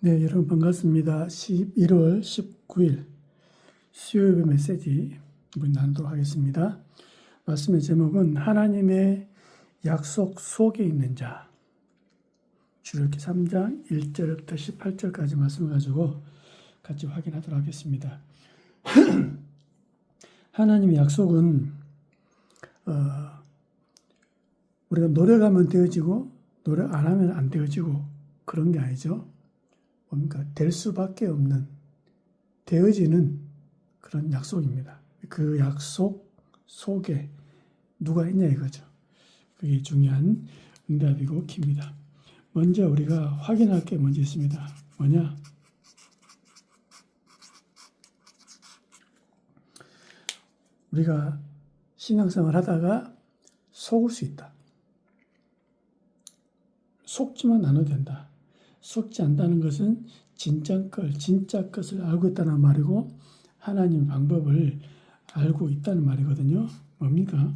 네, 여러분 반갑습니다. 11월 19일 수요일 메시지 한번 나누도록 하겠습니다. 말씀의 제목은 하나님의 약속 속에 있는 자. 주력기 3장 1절부터 18절까지 말씀을 가지고 같이 확인하도록 하겠습니다. 하나님의 약속은 어, 우리가 노력하면 되어지고 노력 안 하면 안 되어지고 그런 게 아니죠. 뭡니까? 될 수밖에 없는 되어지는 그런 약속입니다. 그 약속 속에 누가 있냐 이거죠. 그게 중요한 응답이고 킵니다. 먼저 우리가 확인할 게 먼저 있습니다. 뭐냐? 우리가 신앙생활 하다가 속을 수 있다. 속지만 않아도 된다. 속지 않다는 것은 진짜 걸, 진짜 것을 알고 있다는 말이고 하나님 방법을 알고 있다는 말이거든요. 뭡니까?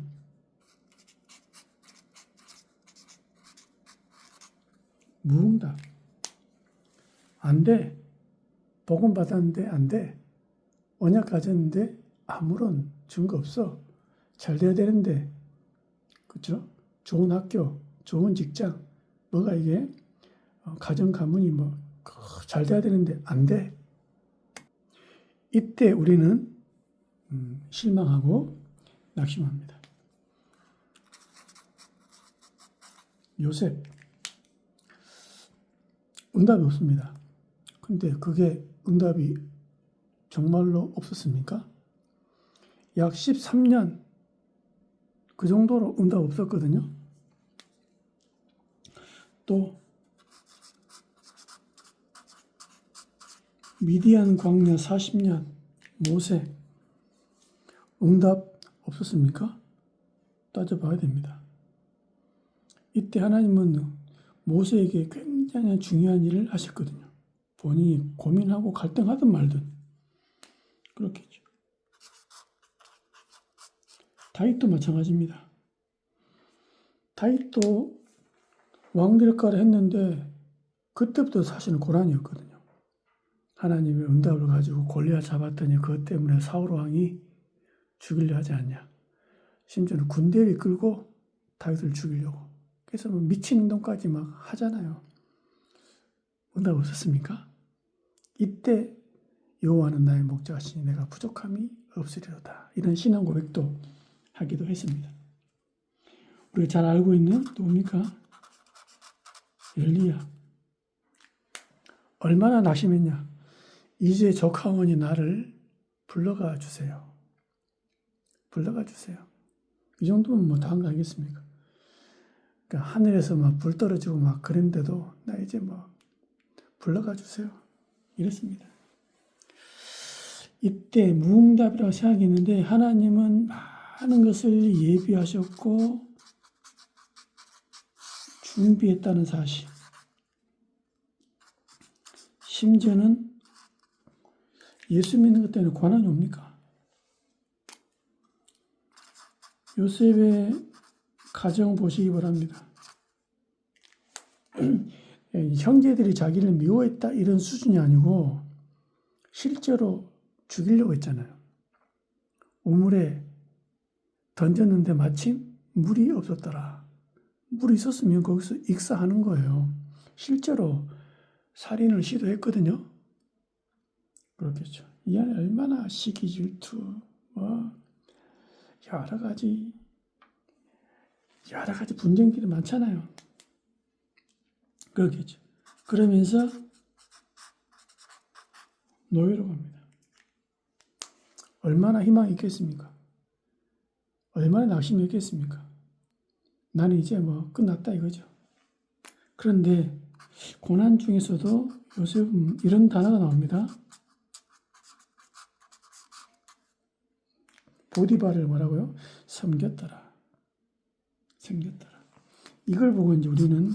무응답. 안 돼. 복음 받았는데 안 돼. 언약 가졌는데 아무런 증거 없어. 잘 돼야 되는데. 그렇죠? 좋은 학교, 좋은 직장. 뭐가 이게 어, 가정 가문이 뭐 잘 돼야 되는데 안 돼. 이때 우리는 음, 실망하고 낙심합니다. 요셉 응답이 없습니다. 근데 그게 응답이 정말로 없었습니까? 약 13년 그 정도로 응답 없었거든요. 또 미디안 광야 40년 모세 응답 없었습니까? 따져봐야 됩니다. 이때 하나님은 모세에게 굉장히 중요한 일을 하셨거든요. 본인이 고민하고 갈등하든 말든 그렇겠죠. 다윗도 마찬가지입니다. 다윗도 왕될까를 했는데 그때부터 사실은 고난이었거든요. 하나님의 응답을 가지고 골리앗 잡았더니 그것 때문에 사울 왕이 죽이려 하지 않냐. 심지어는 군대를 이끌고 다윗을 죽이려고. 그래서 뭐 미친 행동까지 막 하잖아요. 응답 없었습니까? 이때 여호와는 나의 목자시니 내가 부족함이 없으리로다. 이런 신앙 고백도 하기도 했습니다. 우리가 잘 알고 있는 누굽니까? 엘리야. 얼마나 낙심했냐. 이제 적하원이 나를 불러가 주세요. 불러가 주세요. 이 정도면 뭐 다한 거 아니겠습니까? 그러니까 하늘에서 막 불 떨어지고 막 그랬는데도 나 이제 뭐 불러가 주세요. 이랬습니다. 이때 무응답이라고 생각했는데 하나님은 많은 것을 예비하셨고 준비했다는 사실. 심지어는 예수 믿는 것 때문에 고난이 옵니까? 요셉의 가정 보시기 바랍니다. 형제들이 자기를 미워했다 이런 수준이 아니고 실제로 죽이려고 했잖아요. 우물에 던졌는데 마침 물이 없었더라. 물이 있었으면 거기서 익사하는 거예요. 실제로 살인을 시도했거든요. 그렇겠죠. 이 안에 얼마나 시기 질투, 뭐 여러 가지 여러 가지 분쟁들이 많잖아요. 그렇겠죠. 그러면서 노예로 갑니다. 얼마나 희망이 있겠습니까? 얼마나 낙심이 있겠습니까? 나는 이제 뭐 끝났다 이거죠. 그런데 고난 중에서도 요셉은 이런 단어가 나옵니다. 보디바를 뭐라고요? 섬겼더라. 섬겼더라. 이걸 보고 이제 우리는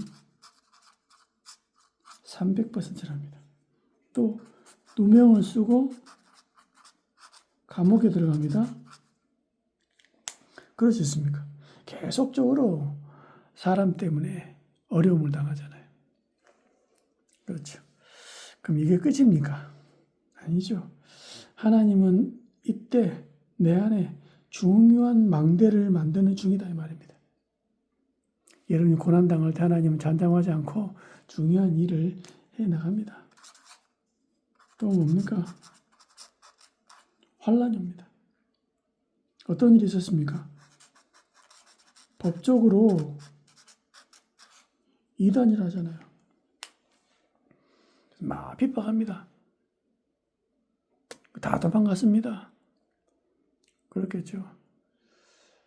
300%랍니다. 또 누명을 쓰고 감옥에 들어갑니다. 그럴 수 있습니까? 계속적으로 사람 때문에 어려움을 당하잖아요. 그렇죠. 그럼 이게 끝입니까? 아니죠. 하나님은 이때 내 안에 중요한 망대를 만드는 중이다 이 말입니다. 여러분이 고난 당할 때 하나님은 잔담하지 않고 중요한 일을 해 나갑니다. 또 뭡니까? 환란이 옵니다. 어떤 일이 있었습니까? 법적으로 이단이라 하잖아요. 막 핍박합니다. 다 도망갔습니다. 그렇겠죠.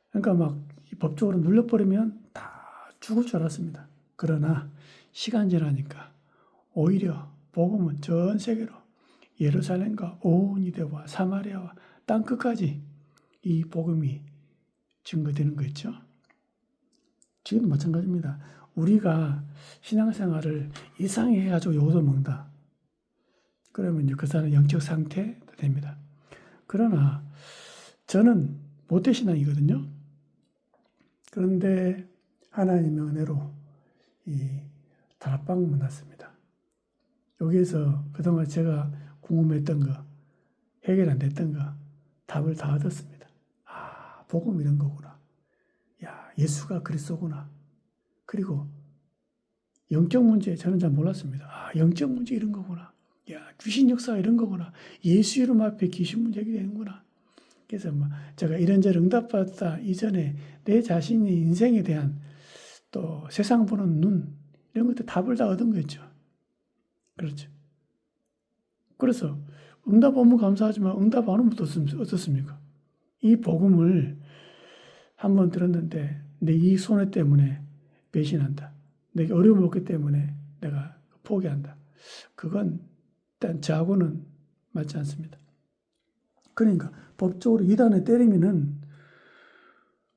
그러니까 막 법적으로 눌려버리면 다 죽을 줄 알았습니다. 그러나 시간 지나니까 오히려 복음은 전 세계로 예루살렘과 온 유대와 사마리아와 땅 끝까지 이 복음이 증거되는 거 있죠. 지금도 마찬가지입니다. 우리가 신앙생활을 이상히 해가지고 요도 먹다. 그러면 그 사람 영적 상태 됩니다. 그러나 저는 모태신앙이거든요. 그런데 하나님의 은혜로 이 다락방 만났습니다. 여기에서 그동안 제가 궁금했던 거, 해결 안 됐던 거, 답을 다 얻었습니다. 아, 복음 이런 거구나. 야, 예수가 그리스도구나. 그리고 영적 문제 저는 잘 몰랐습니다. 아, 영적 문제 이런 거구나. 야, 귀신 역사 이런 거구나. 예수 이름 앞에 귀신 문제 되는구나. 그래서 뭐 제가 이런저런 응답받다 이전에 내 자신의 인생에 대한 또 세상 보는 눈 이런 것들 답을 다 얻은 거였죠. 그렇죠. 그래서 응답 오면 감사하지만 응답 안 오면 어떻습니까? 이 복음을 한 번 들었는데 내 이 손해 때문에 배신한다. 내게 어려움을 얻기 때문에 내가 포기한다. 그건 일단 저하고는 맞지 않습니다. 그러니까 법적으로 이단에 때리면은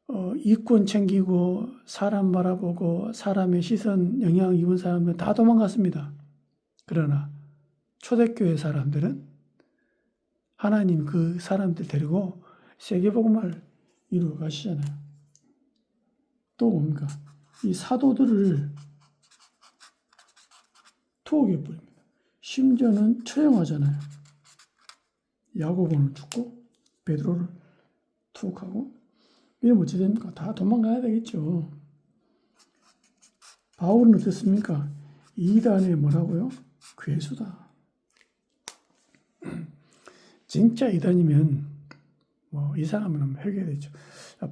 어, 이권 챙기고 사람 바라보고 사람의 시선 영향 입은 사람은 다 도망갔습니다. 그러나 초대교회 사람들은 하나님 그 사람들 데리고 세계복음을 이루어 가시잖아요. 또 뭡니까? 이 사도들을 투옥해 버립니다. 심지어는 처형하잖아요. 야고보는 죽고 베드로를 투옥하고 이러면 어찌 됩니까? 다 도망가야 되겠죠. 바울은 어땠습니까? 이단에 뭐라고요? 괴수다. 진짜 이단이면 뭐 이상하면 회개되죠.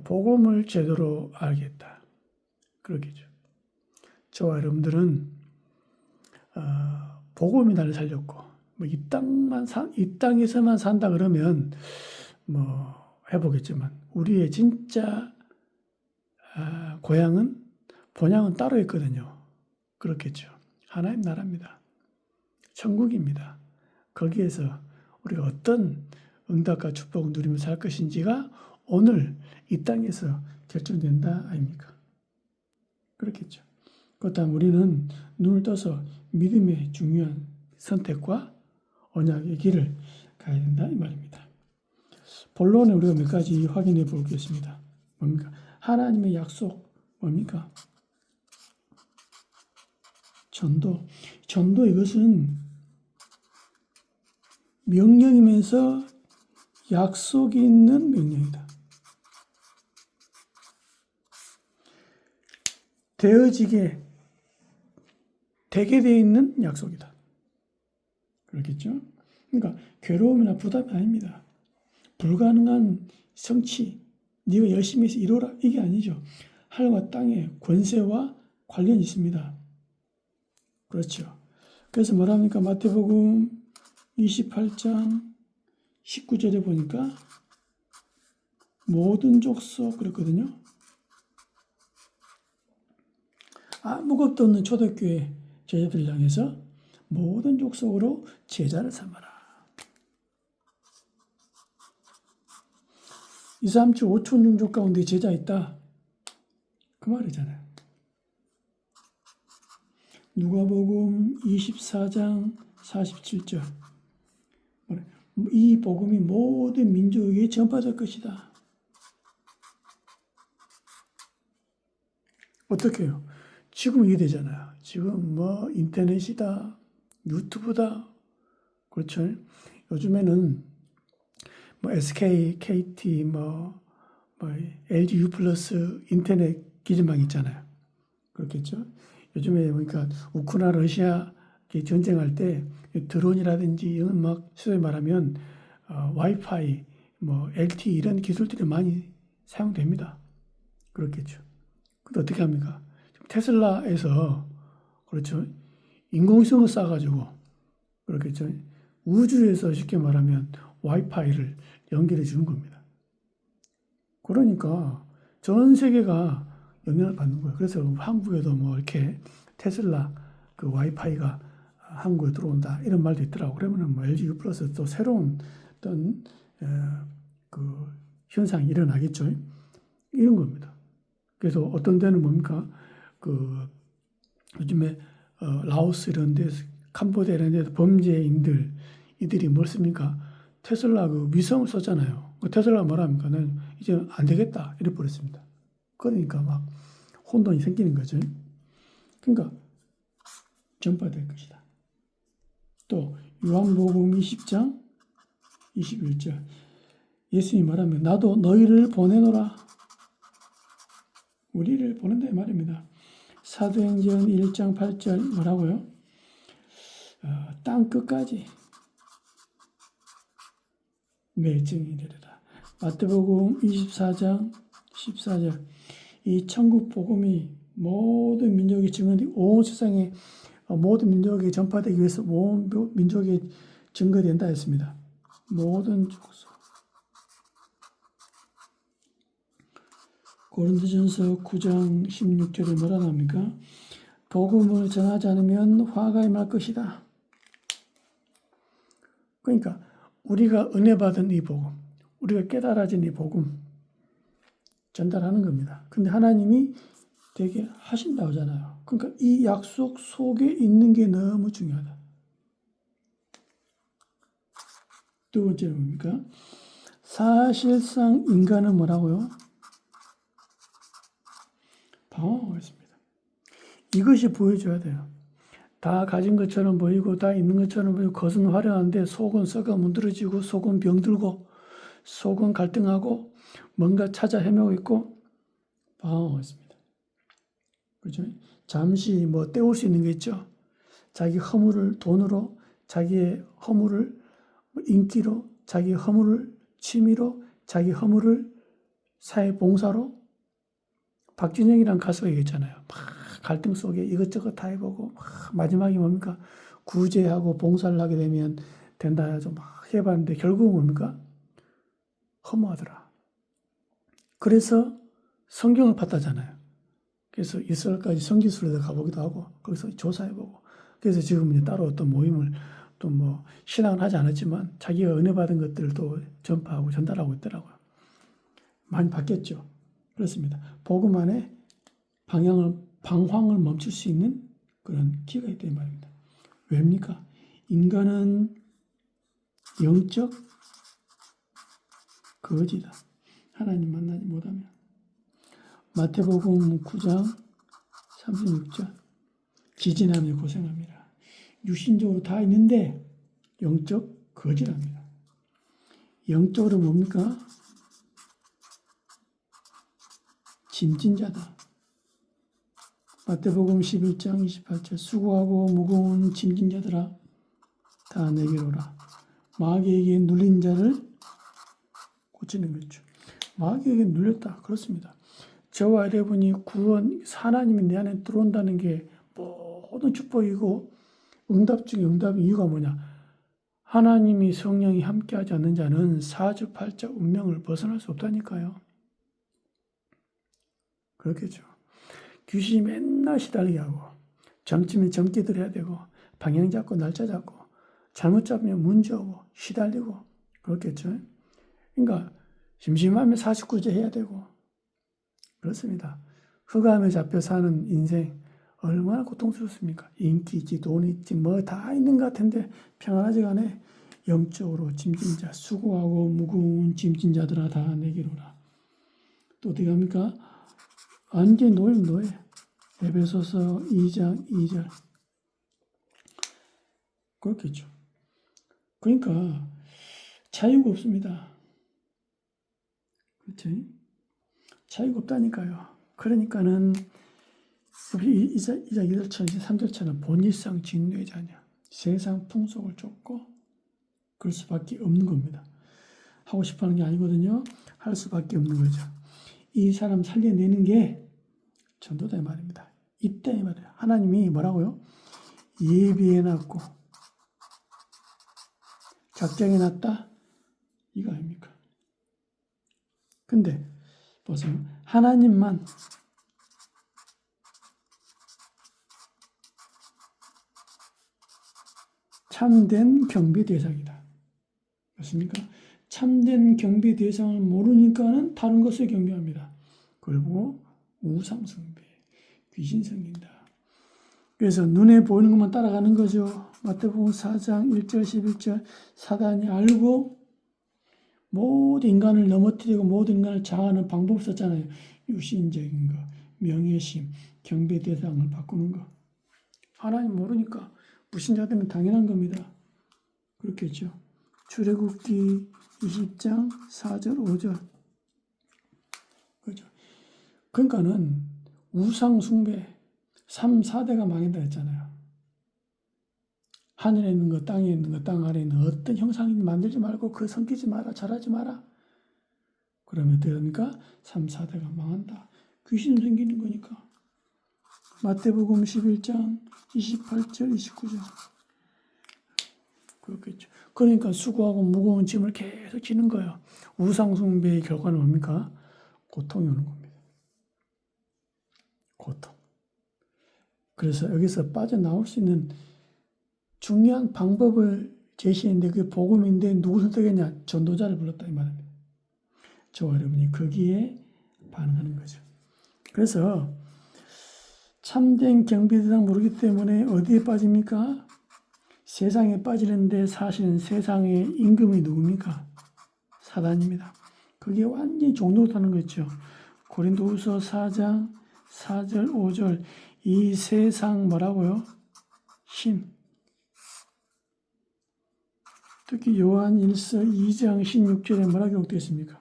복음을 제대로 알겠다. 그러겠죠. 저와 여러분들은 어, 복음이 나를 살렸고 뭐 이 땅만 산, 이 땅에서만 산다 그러면 뭐 해보겠지만 우리의 진짜 아, 고향은 본향은 따로 있거든요. 그렇겠죠. 하나님 나라입니다. 천국입니다. 거기에서 우리가 어떤 응답과 축복을 누리며 살 것인지가 오늘 이 땅에서 결정된다 아닙니까? 그렇겠죠. 그렇다면 우리는 눈을 떠서 믿음의 중요한 선택과 언약의 길을 가야 된다 이 말입니다. 본론에 우리가 몇 가지 확인해 보겠습니다. 뭡니까? 하나님의 약속 뭡니까? 전도. 전도 이것은 명령이면서 약속이 있는 명령이다. 되어지게 되게 되어 있는 약속이다. 그렇겠죠? 그러니까 괴로움이나 부담이 아닙니다. 불가능한 성취, 네가 열심히 해서 이루라 이게 아니죠. 하늘과 땅의 권세와 관련이 있습니다. 그렇죠. 그래서 뭐랍니까? 마태복음 28장 19절에 보니까 모든 족속 그랬거든요. 아무것도 없는 초대교회 제자들 향해서 모든 족속으로 제자를 삼아라. 2, 3, 7, 5천 종족 가운데 제자 있다. 그 말이잖아요. 누가복음 24장 47절. 이 복음이 모든 민족에게 전파될 것이다. 어떻게 해요? 지금 이게 되잖아요. 지금 뭐 인터넷이다, 유튜브다, 그렇죠. 요즘에는 뭐 SK, KT, 뭐, 뭐 LG U 플러스 인터넷 기지망 있잖아요. 그렇겠죠. 요즘에 보니까 우크라 러시아 전쟁할 때 드론이라든지 이런 막 소위 말하면 어, 와이파이, 뭐 LTE 이런 기술들이 많이 사용됩니다. 그렇겠죠. 근데 어떻게 합니까? 테슬라에서 그렇죠. 인공위성을 쏴가지고 그렇겠죠. 우주에서 쉽게 말하면 와이파이를 연결해 주는 겁니다. 그러니까 전 세계가 영향을 받는 거예요. 그래서 한국에도 뭐 이렇게 테슬라 그 와이파이가 한국에 들어온다 이런 말도 있더라고. 그러면은 뭐 LG U 플러스 또 새로운 어떤 에, 그 현상이 일어나겠죠. 이런 겁니다. 그래서 어떤 데는 뭡니까 그 요즘에 어, 라오스 이런 데 캄보디아 이런 데 범죄인들 이들이 뭘 씁니까? 테슬라 그 위성을 썼잖아요. 그 테슬라 뭐랍니까? 는 이제 안 되겠다 이래 버렸습니다. 그러니까 막 혼돈이 생기는 거죠. 그러니까 전파될 것이다. 또 요한복음 20장 21절 예수님이 말하면 나도 너희를 보내노라 우리를 보낸다 이 말입니다. 사도행전 1장 8절 뭐라고요? 어, 땅 끝까지 매증이 되리라. 마태복음 24장 14절 이 천국 복음이 모든 민족이 증언이 온 세상에 어, 모든 민족에게 전파되기 위해서 온 민족에 증거된다 했습니다. 모든 족속 고린도전서 9장 16절에 뭐라 나옵니까? 복음을 전하지 않으면 화가 임할 것이다. 그러니까 우리가 은혜 받은 이 복음, 우리가 깨달아진 이 복음 전달하는 겁니다. 근데 하나님이 되게 하신다고 하잖아요. 그러니까 이 약속 속에 있는 게 너무 중요하다. 두 번째는 뭡니까? 사실상 인간은 뭐라고요? 방황하고 있습니다. 이것이 보여줘야 돼요. 다 가진 것처럼 보이고 다 있는 것처럼 보이고 겉은 화려한데 속은 썩어 문드러지고 속은 병들고 속은 갈등하고 뭔가 찾아 헤매고 있고 방황하고 있습니다. 그죠? 잠시 뭐 때울 수 있는 게 있죠. 자기 허물을 돈으로, 자기의 허물을 인기로, 자기 허물을 취미로, 자기 허물을 사회 봉사로. 박진영이란 가수가 얘기했잖아요. 막 갈등 속에 이것저것 다 해보고 막 마지막에 뭡니까 구제하고 봉사를 하게 되면 된다 해서 막 해봤는데 결국은 뭡니까 허무하더라. 그래서 성경을 봤다잖아요. 그래서 이스라엘까지 성지순례 가보기도 하고 거기서 조사해보고 그래서 지금 이제 따로 어떤 모임을 또 뭐 신앙을 하지 않았지만 자기가 은혜 받은 것들을 또 전파하고 전달하고 있더라고요. 많이 바뀌었죠. 그렇습니다. 복음 안에 방향을 방황을 멈출 수 있는 그런 기가 있다 이 말입니다. 왜입니까? 인간은 영적 거지다. 하나님 만나지 못하면. 마태복음 9장 36절 기진하며 고생합니다. 육신적으로 다 있는데 영적 거지랍니다. 영적으로 뭡니까? 짐진자다. 마태복음 11장 28절 수고하고 무거운 짐진자들아 다 내게로 오라. 마귀에게 눌린 자를 고치는 거죠. 마귀에게 눌렸다. 그렇습니다. 저와 여러분이 구원, 하나님이 내 안에 들어온다는 게 모든 축복이고 응답 중에 응답의 이유가 뭐냐? 하나님이 성령이 함께하지 않는 자는 사주팔자 운명을 벗어날 수 없다니까요. 그렇겠죠. 귀신이 맨날 시달리게 하고 점치면 점기 들어야 되고 방향 잡고 날짜 잡고 잘못 잡으면 문제 오고 시달리고 그렇겠죠. 그러니까 심심하면 49제 해야 되고 그렇습니다. 흑암에 잡혀 사는 인생 얼마나 고통스럽습니까? 인기 있지, 돈 있지, 뭐 다 있는 것 같은데 평안하지가 않아. 영적으로 짐진자, 수고하고 무거운 짐진자들아 다 내게로라. 또 어떻게 합니까? 완전 노예 노예. 에베소서 2장 2절. 그렇겠죠. 그러니까 자유가 없습니다. 그렇죠? 자유가 없다니까요. 그러니까는 우리 이자 이자 이들처럼 이제 삼들처럼 본질상 진노의 자냐 세상 풍속을 쫓고 그럴 수밖에 없는 겁니다. 하고 싶어 하는 게 아니거든요. 할 수밖에 없는 거죠. 이 사람 살려내는 게 전도다 이 말입니다. 이때 이 말이에요. 하나님이 뭐라고요? 예비해 놨고 작정해 놨다 이거 아닙니까? 근데 보세요. 하나님만 참된 경비 대상이다. 맞습니까? 참된 경비 대상을 모르니까는 다른 것을 경배합니다. 그리고 우상숭배, 귀신 섬긴다. 그래서 눈에 보이는 것만 따라가는 거죠. 마태복음 4장 1절 11절 사단이 알고 모든 인간을 넘어뜨리고 모든 인간을 장하는 방법 썼잖아요. 유신적인 거, 명예심, 경배 대상을 바꾸는 거. 하나님 모르니까 불신자들은 당연한 겁니다. 그렇겠죠. 출애굽기 20장 4절 5절. 그러니까는 우상 숭배 3, 4대가 망한다 했잖아요. 하늘에 있는 거, 땅에 있는 거, 땅 아래에 있는 어떤 형상이 만들지 말고 그 섬기지 마라, 절하지 마라. 그러면 되니까 3, 4대가 망한다. 귀신 생기는 거니까. 마태복음 11장 28절, 29절. 그렇겠죠. 그러니까 수고하고 무거운 짐을 계속 지는 거예요. 우상숭배의 결과는 뭡니까? 고통이 오는 겁니다. 고통. 그래서 여기서 빠져나올 수 있는 중요한 방법을 제시했는데 그게 복음인데 누구 선택했냐? 전도자를 불렀다 이 말입니다. 저와 여러분이 거기에 반응하는 거죠. 그래서 참된 경비대상 모르기 때문에 어디에 빠집니까? 세상에 빠지는데 사실은 세상의 임금이 누굽니까? 사단입니다. 그게 완전히 종로하는 거죠. 고린도후서 4장 4절 5절 이 세상 뭐라고요? 신. 특히 요한 1서 2장 16절에 뭐라 기록되어 있습니까?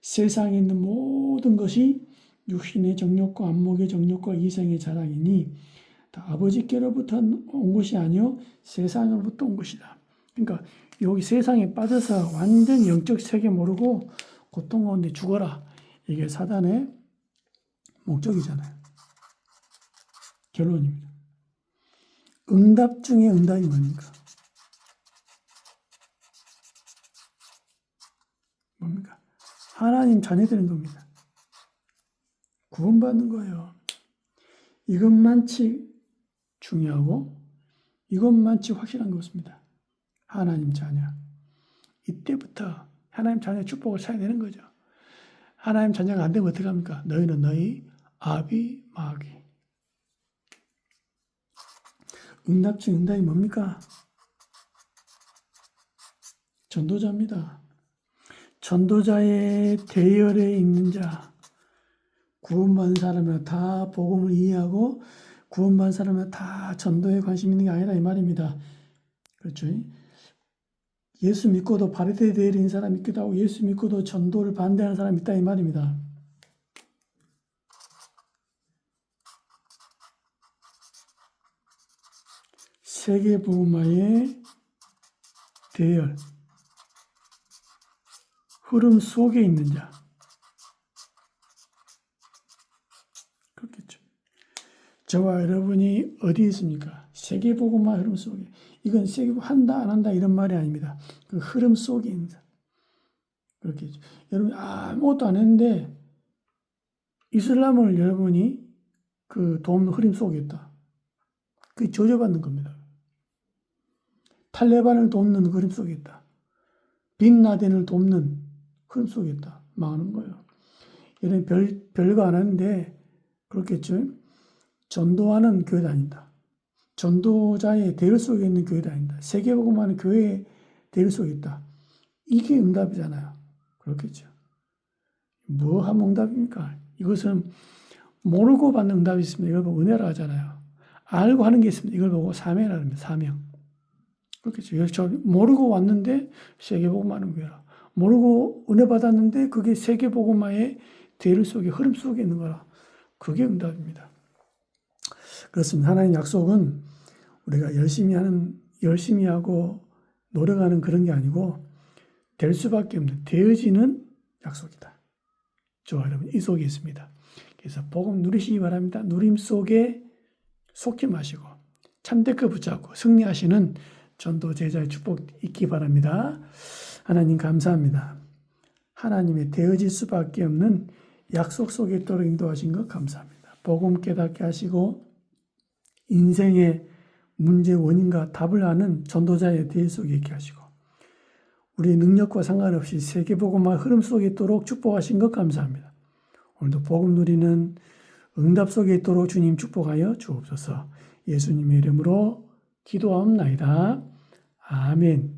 세상에 있는 모든 것이 육신의 정욕과 안목의 정욕과 이생의 자랑이니 다 아버지께로부터 온 것이 아니요 세상으로부터 온 것이다. 그러니까 여기 세상에 빠져서 완전 영적 세계 모르고 고통 가운데 죽어라. 이게 사단의 목적이잖아요. 결론입니다. 응답 중에 응답이 뭡니까? 뭡니까? 하나님 자녀 되는 겁니다. 구원받는 거예요. 이것만치 중요하고 이것만치 확실한 것입니다. 하나님 자녀. 이때부터 하나님 자녀 축복을 찾야 되는 거죠. 하나님 자녀가 안 되면 어떻게 합니까? 너희는 너희 아비 마귀. 응답 중 응답이 뭡니까? 전도자입니다. 전도자의 대열에 있는 자, 구원받은 사람은 다 복음을 이해하고 구원받은 사람은 다 전도에 관심 있는 게 아니라 이 말입니다. 그렇죠? 예수 믿고도 바리새인 대리인 사람 있기도 하고 예수 믿고도 전도를 반대하는 사람이 있다 이 말입니다. 세계 복음화의 대열 흐름 속에 있는 자 그렇겠죠. 저와 여러분이 어디 있습니까? 세계 복음화 흐름 속에 이건 세계 한다 안 한다 이런 말이 아닙니다. 그 흐름 속에 있는 자 그렇겠죠. 여러분 아무것도 안 했는데 이슬람을 여러분이 그 돕는 흐름 속에 있다. 그 저주받는 겁니다. 탈레반을 돕는 그림 속에 있다. 빈라덴을 돕는 흐름 속에 있다. 망하는 거예요. 이런 별, 별거 안 하는데, 그렇겠죠. 전도하는 교회 다닌다. 전도자의 대열 속에 있는 교회 다닌다. 세계복음하는 교회의 대열 속에 있다. 이게 응답이잖아요. 그렇겠죠. 뭐 하면 응답입니까? 이것은 모르고 받는 응답이 있습니다. 이걸 보고 은혜라 하잖아요. 알고 하는 게 있습니다. 이걸 보고 사명이라 합니다. 사명. 그렇겠죠. 저 모르고 왔는데 세계복음하는 거라. 모르고 은혜 받았는데 그게 세계복음화의 대를 속에 흐름 속에 있는 거라. 그게 응답입니다. 그렇습니다. 하나님 약속은 우리가 열심히 하는 열심히 하고 노력하는 그런 게 아니고 될 수밖에 없는 되어지는 약속이다. 좋아 여러분 이 속에 있습니다. 그래서 복음 누리시기 바랍니다. 누림 속에 속지 마시고 참되크 붙잡고 승리하시는 전도 제자의 축복 있기 바랍니다. 하나님 감사합니다. 하나님의 되어질 수밖에 없는 약속 속에 있도록 인도하신 것 감사합니다. 복음 깨닫게 하시고 인생의 문제 원인과 답을 아는 전도자의 대의 속에 있게 하시고 우리의 능력과 상관없이 세계복음화 흐름 속에 있도록 축복하신 것 감사합니다. 오늘도 복음 누리는 응답 속에 있도록 주님 축복하여 주옵소서. 예수님의 이름으로 기도하옵나이다. 아멘.